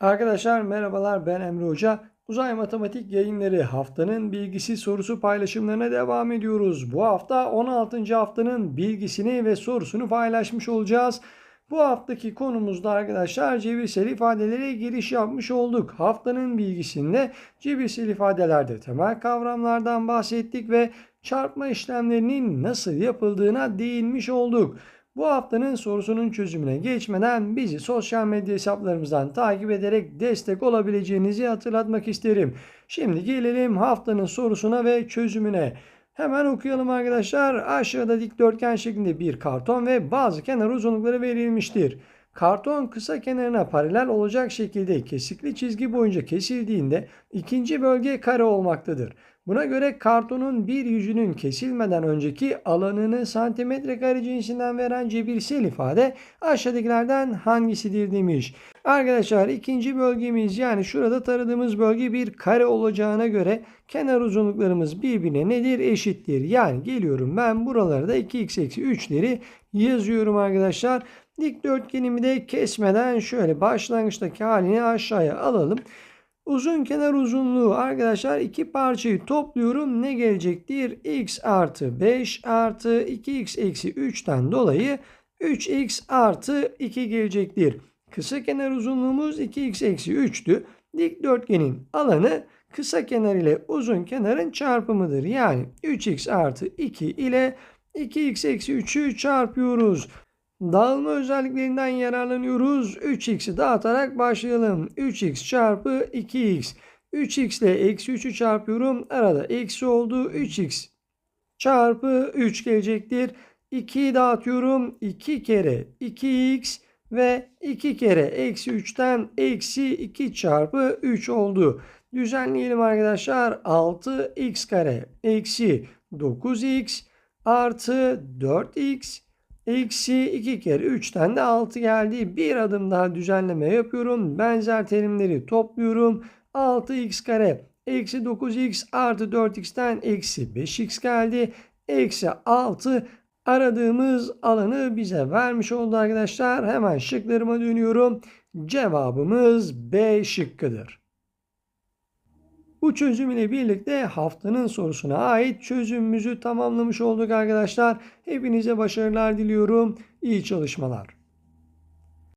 Arkadaşlar merhabalar ben Emre Hoca. Uzay Matematik yayınları haftanın bilgisi sorusu paylaşımlarına devam ediyoruz. Bu hafta 16. haftanın bilgisini ve sorusunu paylaşmış olacağız. Bu haftaki konumuzda arkadaşlar cebirsel ifadelere giriş yapmış olduk. Haftanın bilgisinde cebirsel ifadelerde temel kavramlardan bahsettik ve çarpma işlemlerinin nasıl yapıldığına değinmiş olduk. Bu haftanın sorusunun çözümüne geçmeden bizi sosyal medya hesaplarımızdan takip ederek destek olabileceğinizi hatırlatmak isterim. Şimdi gelelim haftanın sorusuna ve çözümüne. Hemen okuyalım arkadaşlar. Aşağıda dikdörtgen şeklinde bir karton ve bazı kenar uzunlukları verilmiştir. Karton kısa kenarına paralel olacak şekilde kesikli çizgi boyunca kesildiğinde ikinci bölge kare olmaktadır. Buna göre kartonun bir yüzünün kesilmeden önceki alanını santimetre kare cinsinden veren cebirsel ifade aşağıdakilerden hangisidir demiş. Arkadaşlar ikinci bölgemiz yani şurada taradığımız bölge bir kare olacağına göre kenar uzunluklarımız birbirine nedir? Eşittir. Yani geliyorum ben buralarda 2x eksi 3'leri yazıyorum arkadaşlar. Dikdörtgenimi de kesmeden şöyle başlangıçtaki halini aşağıya alalım. Uzun kenar uzunluğu arkadaşlar iki parçayı topluyorum. Ne gelecektir? x artı 5 artı 2x eksi 3'ten dolayı 3x artı 2 gelecektir. Kısa kenar uzunluğumuz 2x eksi 3'tü. Dikdörtgenin alanı kısa kenar ile uzun kenarın çarpımıdır. Yani 3x artı 2 ile 2x eksi 3'ü çarpıyoruz. Dağılma özelliklerinden yararlanıyoruz. 3x'i dağıtarak başlayalım. 3x çarpı 2x. 3x ile eksi 3'ü çarpıyorum. Arada eksi oldu. 3x çarpı 3 gelecektir. 2'yi dağıtıyorum. 2 kere 2x ve 2 kere eksi 3'ten eksi 2 çarpı 3 oldu. Düzenleyelim arkadaşlar. 6x kare eksi 9x artı 4x Eksi 2 kere 3'ten de 6 geldi. Bir adım daha düzenleme yapıyorum. Benzer terimleri topluyorum. 6x kare eksi 9x artı 4x'ten eksi 5x geldi. Eksi 6 aradığımız alanı bize vermiş oldu arkadaşlar. Hemen şıklarıma dönüyorum. Cevabımız B şıkkıdır. Bu çözüm ile birlikte haftanın sorusuna ait çözümümüzü tamamlamış olduk arkadaşlar. Hepinize başarılar diliyorum. İyi çalışmalar.